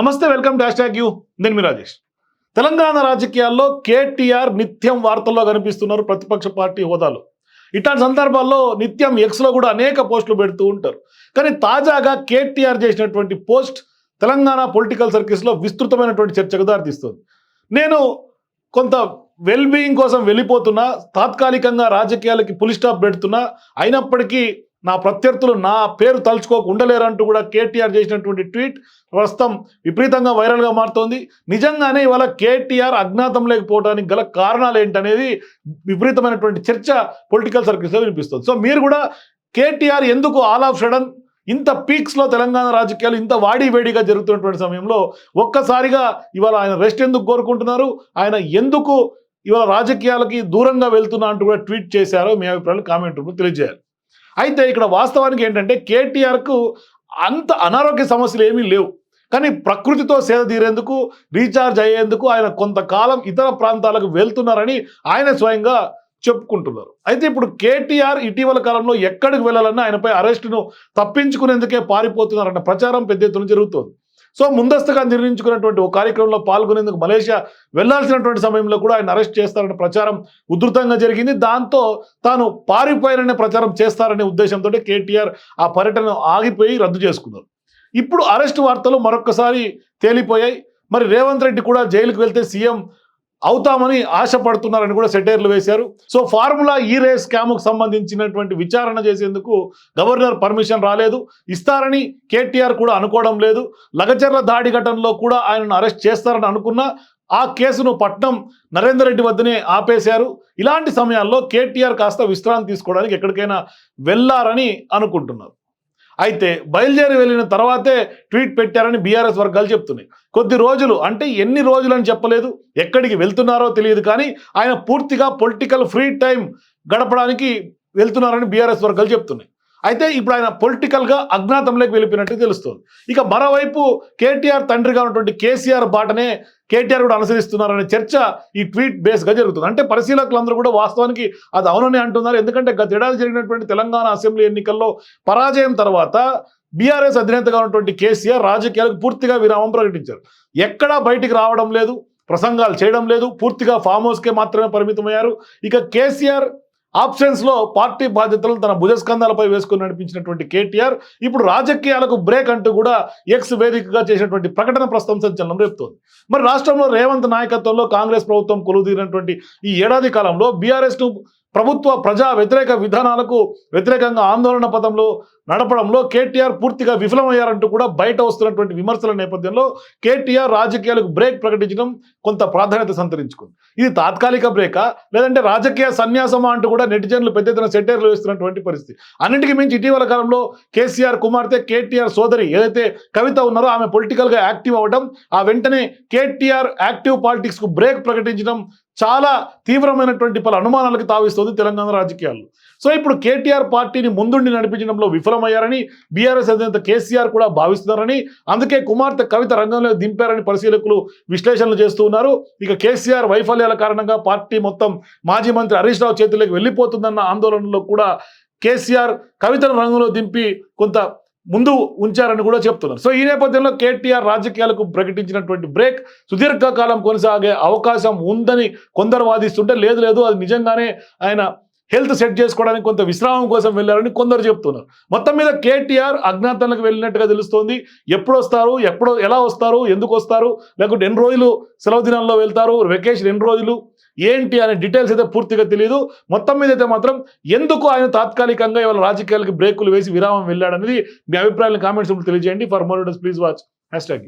నమస్తే welcome dash tag you. నేను మీ రాజేష్. తెలంగాణ రాజకీయాల్లో కేటీఆర్ నిత్యం వార్తల్లో కనిపిస్తున్నారు ప్రతిపక్ష పార్టీ హోదాలో. ఇట్లాంటి సందర్భాల్లో నిత్యం ఎక్స్లో కూడా అనేక పోస్టులు పెడుతూ ఉంటారు. కానీ తాజాగా కేటీఆర్ చేసినటువంటి పోస్ట్ తెలంగాణ పొలిటికల్ సర్కిల్స్లో విస్తృతమైనటువంటి చర్చకు దారితీస్తుంది. నేను కొంత వెల్బీయింగ్ కోసం వెళ్ళిపోతున్నా తాత్కాలికంగా రాజకీయాలకి పులి స్టాప్ పెడుతున్నా అయినప్పటికీ నా ప్రత్యర్థులు నా పేరు తలుచుకోక ఉండలేరంటూ కూడా కేటీఆర్ చేసినటువంటి ట్వీట్ ప్రస్తుతం విపరీతంగా వైరల్గా మారుతోంది. నిజంగానే ఇవాళ కేటీఆర్ అజ్ఞాతం లేకపోవడానికి గల కారణాలు ఏంటనేది విపరీతమైనటువంటి చర్చ పొలిటికల్ సర్కిల్స్లో వినిపిస్తుంది. సో మీరు కూడా కేటీఆర్ ఎందుకు ఆల్ ఆఫ్ సడన్ ఇంత పీక్స్లో తెలంగాణ రాజకీయాలు ఇంత వాడి వేడిగా జరుగుతున్నటువంటి సమయంలో ఒక్కసారిగా ఇవాళ ఆయన రెస్ట్ ఎందుకు కోరుకుంటున్నారు? ఆయన ఎందుకు ఇవాళ రాజకీయాలకి దూరంగా వెళ్తున్నా అంటూ కూడా ట్వీట్ చేశారో మీ అభిప్రాయాలు కామెంట్ రూపంలో తెలియజేయాలి. అయితే ఇక్కడ వాస్తవానికి ఏంటంటే కేటీఆర్కు అంత అనారోగ్య సమస్యలు ఏమీ లేవు. కానీ ప్రకృతితో సేద తీరేందుకు రీఛార్జ్ అయ్యేందుకు ఆయన కొంతకాలం ఇతర ప్రాంతాలకు వెళ్తున్నారని ఆయన స్వయంగా చెప్పుకుంటున్నారు. అయితే ఇప్పుడు కేటీఆర్ ఇటీవల కాలంలో ఎక్కడికి వెళ్ళాలన్నా ఆయనపై అరెస్టును తప్పించుకునేందుకే పారిపోతున్నారన్న ప్రచారం పెద్ద ఎత్తున జరుగుతోంది. సో ముందస్తుగా నిర్ణయించుకున్నటువంటి ఓ కార్యక్రమంలో పాల్గొనేందుకు మలేషియా వెళ్ళాల్సినటువంటి సమయంలో కూడా ఆయన అరెస్ట్ చేస్తారన్న ప్రచారం ఉధృతంగా జరిగింది. దాంతో తాను పారిపోయారనే ప్రచారం చేస్తారనే ఉద్దేశంతో కేటీఆర్ ఆ పర్యటన ఆగిపోయి రద్దు చేసుకున్నారు. ఇప్పుడు అరెస్ట్ వార్తలు మరొకసారి తేలిపోయాయి. మరి రేవంత్ రెడ్డి కూడా జైలుకు వెళ్తే సీఎం అవుతామని ఆశపడుతున్నారని కూడా సెటైర్లు వేశారు. సో ఫార్ములా ఈ రేస్ స్కామ్కు సంబంధించినటువంటి విచారణ చేసేందుకు గవర్నర్ పర్మిషన్ రాలేదు. ఇస్తారని కేటీఆర్ కూడా అనుకోవడం లేదు. లగచర్ల దాడి ఘటనలో కూడా ఆయనను అరెస్ట్ చేస్తారని అనుకున్నా ఆ కేసును పట్నం నరేందర్ రెడ్డి వద్దనే ఆపేశారు. ఇలాంటి సమయాల్లో కేటీఆర్ కాస్త విశ్రాంతి తీసుకోవడానికి ఎక్కడికైనా వెళ్ళారని అనుకుంటున్నారు. అయితే బయలుదేరి వెళ్ళిన తర్వాతే ట్వీట్ పెట్టారని బీఆర్ఎస్ వర్గాలు చెప్తున్నాయి. కొద్ది రోజులు అంటే ఎన్ని రోజులు అని చెప్పలేదు ఎక్కడికి వెళ్తున్నారో తెలియదు కానీ ఆయన పూర్తిగా పొలిటికల్ ఫ్రీ టైం గడపడానికి వెళ్తున్నారని బీఆర్ఎస్ వర్గాలు చెప్తున్నాయి. అయితే ఇప్పుడు ఆయన పొలిటికల్గా అజ్ఞాతంలోకి వెళ్ళిపోయినట్టు తెలుస్తుంది. ఇక మరోవైపు కేటీఆర్ తండ్రిగా ఉన్నటువంటి కేసీఆర్ బాటనే కేటీఆర్ కూడా అనుసరిస్తున్నారనే చర్చ ఈ ట్వీట్ బేస్గా జరుగుతుంది. అంటే పరిశీలకులందరూ కూడా వాస్తవానికి అది అవునని అంటున్నారు. ఎందుకంటే గతేడాది జరిగినటువంటి తెలంగాణ అసెంబ్లీ ఎన్నికల్లో పరాజయం తర్వాత బీఆర్ఎస్ అధినేతగా ఉన్నటువంటి కేసీఆర్ రాజకీయాలకు పూర్తిగా విరామం ప్రకటించారు. ఎక్కడా బయటికి రావడం లేదు. ప్రసంగాలు చేయడం లేదు. పూర్తిగా ఫామ్ హౌస్కే మాత్రమే పరిమితమయ్యారు. ఇక కేసీఆర్ ఆప్షన్స్లో పార్టీ బాధ్యతలను తన భుజస్కంధాలపై వేసుకుని నడిపించినటువంటి కేటీఆర్ ఇప్పుడు రాజకీయాలకు బ్రేక్ అంటూ కూడా ఎక్స్ వేదికగా చేసినటువంటి ప్రకటన ప్రస్తుతం సంచలనం రేపుతోంది. మరి రాష్ట్రంలో రేవంత్ నాయకత్వంలో కాంగ్రెస్ ప్రభుత్వం కొలువుదీరినటువంటి ఈ ఏడాది కాలంలో బీఆర్ఎస్ను ప్రభుత్వ ప్రజా వ్యతిరేక విధానాలకు వ్యతిరేకంగా ఆందోళన పదంలో నడపడంలో కేటీఆర్ పూర్తిగా విఫలమయ్యారంటూ కూడా బయట వస్తున్నటువంటి విమర్శల నేపథ్యంలో కేటీఆర్ రాజకీయాలకు బ్రేక్ ప్రకటించడం కొంత ప్రాధాన్యత సంతరించుకుంది. ఇది తాత్కాలిక బ్రేకా? లేదంటే రాజకీయ సన్యాసమా అంటూ కూడా నెటిజన్లు పెద్ద ఎత్తున సెటైర్లు వేస్తున్నటువంటి పరిస్థితి. అన్నింటికి మించి ఇటీవల కాలంలో కేసీఆర్ కుమార్తె కేటీఆర్ సోదరి ఏదైతే కవిత ఉన్నారో ఆమె పొలిటికల్గా యాక్టివ్ అవ్వడం ఆ వెంటనే కేటీఆర్ యాక్టివ్ పాలిటిక్స్కు బ్రేక్ ప్రకటించడం చాలా తీవ్రమైనటువంటి పలు అనుమానాలకు తావిస్తుంది తెలంగాణ రాజకీయాల్లో. సో ఇప్పుడు కేటీఆర్ పార్టీని ముందుండి నడిపించడంలో విఫలమయ్యారని బీఆర్ఎస్ అధినేత కేసీఆర్ కూడా భావిస్తున్నారని అందుకే కుమార్తె కవిత రంగంలో దింపారని పరిశీలకులు విశ్లేషణలు చేస్తూ ఉన్నారు. ఇక కేసీఆర్ వైఫల్యాల కారణంగా పార్టీ మొత్తం మాజీ మంత్రి హరీష్ రావు చేతుల్లోకి వెళ్ళిపోతుందన్న ఆందోళనలో కూడా కేసీఆర్ కవితను రంగంలో దింపి కొంత ముందు ఉంచారని కూడా చెప్తున్నారు. సో ఈ నేపథ్యంలో కేటీఆర్ రాజకీయాలకు ప్రకటించినటువంటి బ్రేక్ సుదీర్ఘకాలం కొనసాగే అవకాశం ఉందని కొందరు వాదిస్తుంటే లేదు లేదు అది నిజంగానే ఆయన హెల్త్ సెట్ చేసుకోవడానికి కొంత విశ్రామం కోసం వెళ్ళారని కొందరు చెప్తున్నారు. మొత్తం మీద కేటీఆర్ అజ్ఞాతంలోకి వెళ్ళినట్టుగా తెలుస్తోంది. ఎప్పుడు వస్తారు? ఎప్పుడు ఎలా వస్తారు? ఎందుకు వస్తారు? లేకుంటే ఎన్ని రోజులు సెలవు దినాల్లో వెళ్తారు? వెకేషన్ ఎన్ని రోజులు? ఏంటి అనే డీటెయిల్స్ అయితే పూర్తిగా తెలియదు మొత్తం మీద అయితే మాత్రం ఎందుకు ఆయన తాత్కాలికంగా ఇవాళ రాజకీయాలకి బ్రేకులు వేసి విరామం వెళ్ళాడనేది మీ అభిప్రాయాలను కామెంట్స్ తెలియజేయండి. For more please watch. Hash tag